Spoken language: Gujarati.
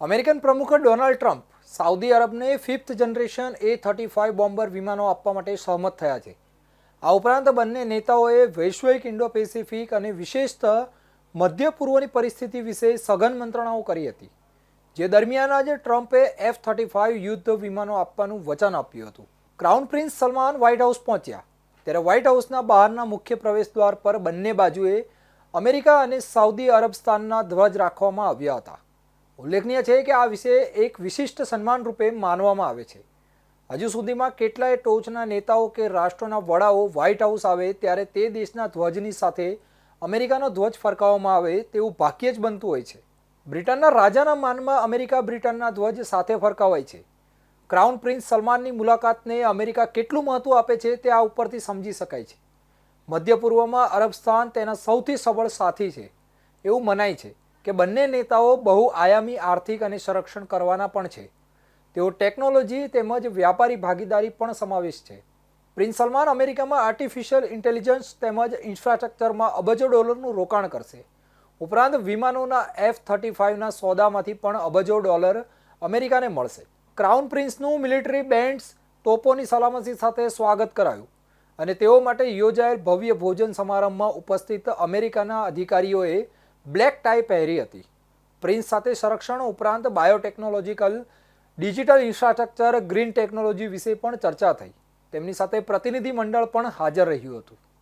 અમેરિકન પ્રમુખ Donald Trump Saudi અરબને fifth generation A thirty five bomber વિમાનો આપવા માટે સહમત થયા છે. આ ઉપરાંત બંને નેતાઓએ વૈશ્વિક ઇન્ડો પેસિફિક અને વિશેષતઃ મધ્ય પૂર્વની પરિસ્થિતિ વિશે સઘન મંત્રણાઓ કરી હતી, જે દરમિયાન આજે ટ્રમ્પે એફ થર્ટી ફાઇવ યુદ્ધ વિમાનો આપવાનું વચન આપ્યું હતું. Crown prince Salman White House પહોંચ્યા. ત્યારે વ્હાઇટ હાઉસના બહારના મુખ્ય પ્રવેશદ્વાર પર બંને બાજુએ અમેરિકા અને સાઉદી અરબસ્તાનના ધ્વજ રાખવામાં આવ્યા હતા. ઉલ્લેખનીય છે કે આ વિશે એક વિશિષ્ટ સન્માન રૂપે માનવામાં આવે છે. હજુ સુધીમાં કેટલાય ટોચના નેતાઓ કે રાષ્ટ્રોના વડાઓ વ્હાઇટ હાઉસ આવે ત્યારે તે દેશના ધ્વજની સાથે અમેરિકાનો ધ્વજ ફરકાવવામાં આવે તેવું ભાગ્યે જ બનતું હોય છે. બ્રિટનના રાજાના માનમાં અમેરિકા બ્રિટનના ધ્વજ સાથે ફરકાવાય છે. ક્રાઉન પ્રિન્સ સલમાનની મુલાકાતને અમેરિકા કેટલું મહત્વ આપે છે તે આ ઉપરથી સમજી શકાય છે. મધ્ય પૂર્વમાં અરબસ્તાન તેના સૌથી સબળ સાથી છે. એવું મનાય છે. કે બંને નેતાઓ બહુ આયામી આર્થિક અને સંરક્ષણ કરવાના પણ છે. તેઓ ટેકનોલોજી તેમજ વ્યાપારી ભાગીદારી પણ સમાવેશ છે. પ્રિન્સ સલમાન અમેરિકામાં આર્ટિફિશિયલ ઇન્ટેલિજન્સ તેમજ ઇન્ફ્રાસ્ટ્રક્ચરમાં અબજો ડોલરનું રોકાણ કરશે. ઉપરાંત વિમાનોના એફ થર્ટી ફાઇવના સોદામાંથી પણ અબજો ડોલર અમેરિકાને મળશે. ક્રાઉન પ્રિન્સનું મિલિટરી બેન્ડ્સ તોપોની સલામતી સાથે સ્વાગત કરાયું અને તેઓ માટે યોજાયેલ ભવ્ય ભોજન સમારંભમાં ઉપસ્થિત અમેરિકાના અધિકારીઓએ બ્લેક ટાઈ પહેરી હતી. પ્રિન્સ સાથે સંરક્ષણ ઉપરાંત biotechnological, digital infrastructure, green technology વિશે પણ ચર્ચા થઈ. તેમની સાથે પ્રતિનિધિ મંડળ પણ હાજર રહ્યું હતું.